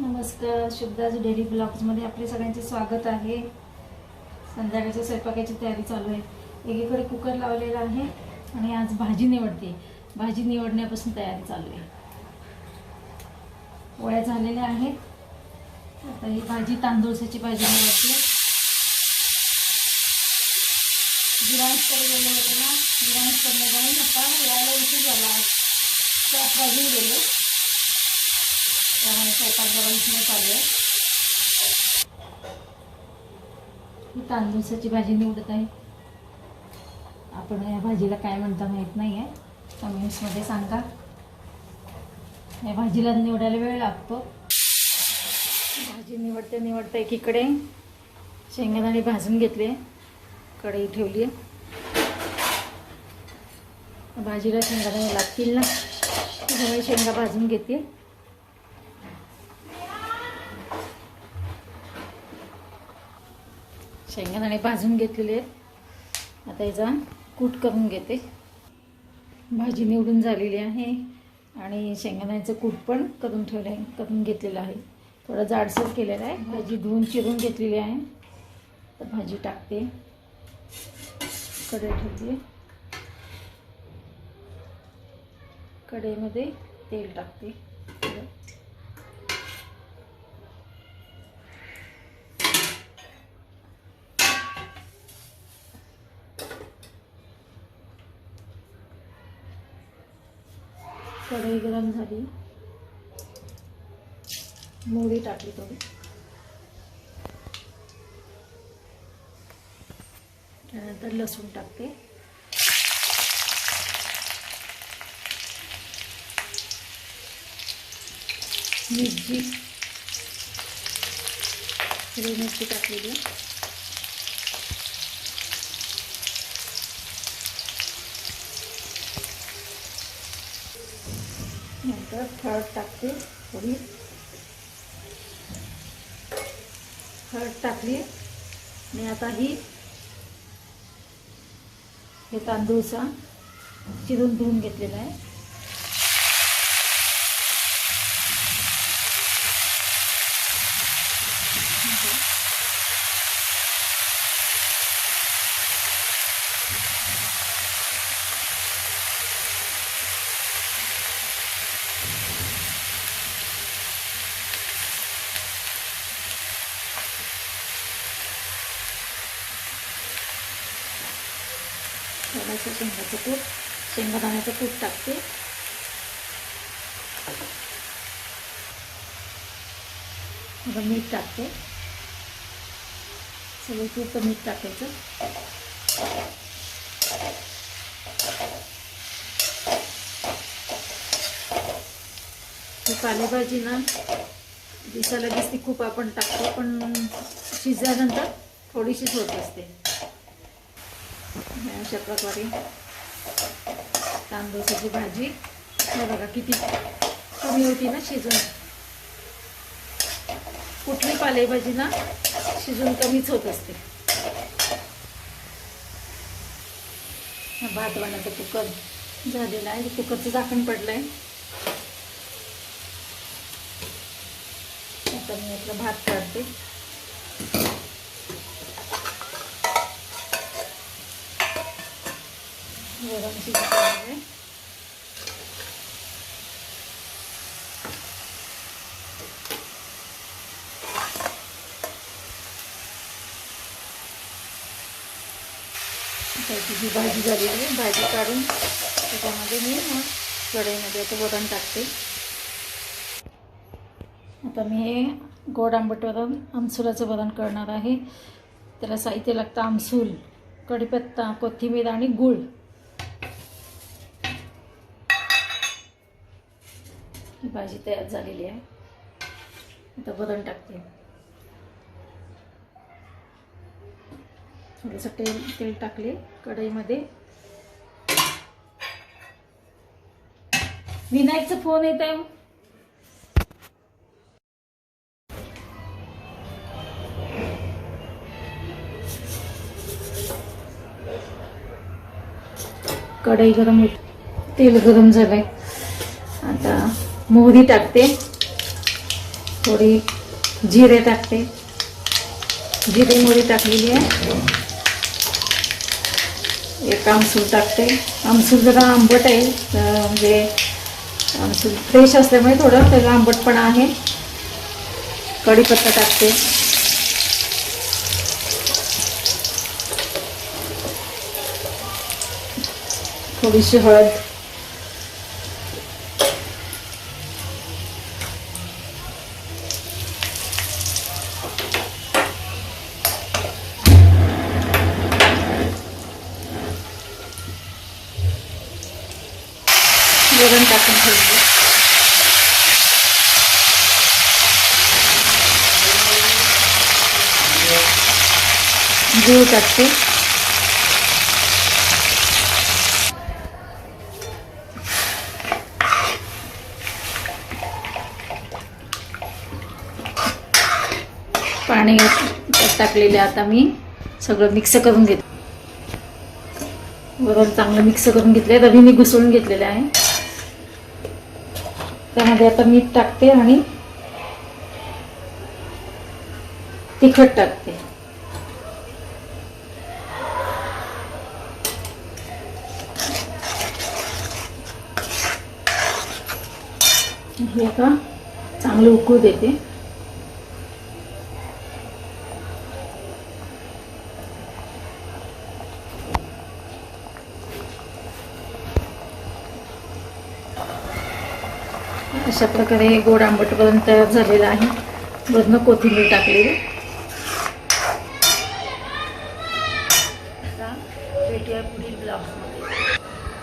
नमस्कार शुभदास डेली ब्लॉग्समध्ये आपले सगळ्यांचे स्वागत आहे. संध्याकाळच्या स्वयंपाकाची तयारी चालू आहे. एकीकडे कुकर लावलेला आहे आणि आज भाजी निवडते. भाजी निवडण्यापासून तयारी चालू आहे. पोळ्या झालेल्या आहेत. आता ही भाजी तांदूळसाची भाजी निवडते. गिराईसकडे गेले होते ना. गिराईसकडनं जाऊन आता यायला उशीर झाला. त्यात वाजून गेले त्यामुळे स्वयंपाक गरम उशिरा चालू आहे. तांदूळसाची भाजी निवडत आहे. आपण या भाजीला काय म्हणता माहीत नाही आहे कमेंट्समध्ये सांगा. या भाजीला निवडायला वेळ लागतो. भाजी निवडते निवडते एकीकडे शेंगदाणे भाजून घेतले. कढई ठेवली. आहे भाजीला शेंगदाणे लागतील ना. त्यामुळे शेंगा भाजून घेते. शेंगदाणे भाजून घेतलेले आहेत. आता याचा कूट करून घेते. भाजी निवडून झालेली आहे आणि शेंगदाण्याचं कूट पण करून ठेवलं आहे करून घेतलेलं आहे. थोडं जाडसर केलेलं आहे. भाजी धुवून चिरून घेतलेली आहे. तर भाजी टाकते. कढई ठेवते. कढईमध्ये तेल टाकते. कढई गरम झाली. मोहरी टाकली थोडी. त्यानंतर लसूण टाकते. मिरची. हिरवी मिरची टाकलेली. नंतर हळद टाकते थोडी. हळद टाकली. आणि आता ही हे तांदूळचा चिरून धुवून घेतलेला आहे. थोडंसं शेंगाचं कूट शेंगादाण्याचं कूट टाकते. आता मीठ टाकते. सगळं तूप मीठ टाकायचं. ही पालेभाजी ना दिसायला दिसते खूप आपण टाकतो पण शिजल्यानंतर थोडीशीच होत असते. हे अशा प्रकारे तांदूळाची भाजी. हे बघा किती कमी होती ना शिजून. कुठली पालेभाजी ना शिजून कमीच होत असते. भात बनायचा कुकर झालेला आहे. कुकरचं झाकण पडलंय. आता मी यातला भात काढते. गरम शिजत आहे. जी भाजी झाली आहे. भाजी काढून त्याच्यामध्ये मी मग कढईमध्ये आता वरण टाकते. आता मी हे गोड आंबट वरण आमसुलाचं वरण करणार आहे. त्याला साहित्य लागतं आमसूल कढीपत्ता कोथिंबीर आणि गूळ. ही भाजी तयार झालेली आहे. आता वरण टाकते. थोडंसं तेल तेल टाकले कढईमध्ये. विनायकचा फोन येत आहे कढई गरम होत तेल गरम झालंय. मोहरी टाकते. थोडी जिरे टाकते. जिरे मोहरी टाकलेली आहे. एक आमसूल टाकते. आमसूल जरा आंबट आहे म्हणजे आमसूल फ्रेश असल्यामुळे थोडं त्याला आंबटपणा आहे. कढीपत्ता टाकते. थोडीशी हळद वरण टाकून ठेवते. गूळ टाकते. पाणी त्यात टाकलेले आता मी. सगळं मिक्स करून घेते. वरण चांगलं मिक्स करून घेतले रवी मी घुसळून घेतलेलं आहे. त्यामध्ये आता मीठ टाकते आणि तिखट टाकते. हे आता चांगलं उकळू देते. अशा प्रकारे हे गोड आंबटपर्यंत तयार झालेलं आहे. वरनं कोथिंबीर टाकलेली.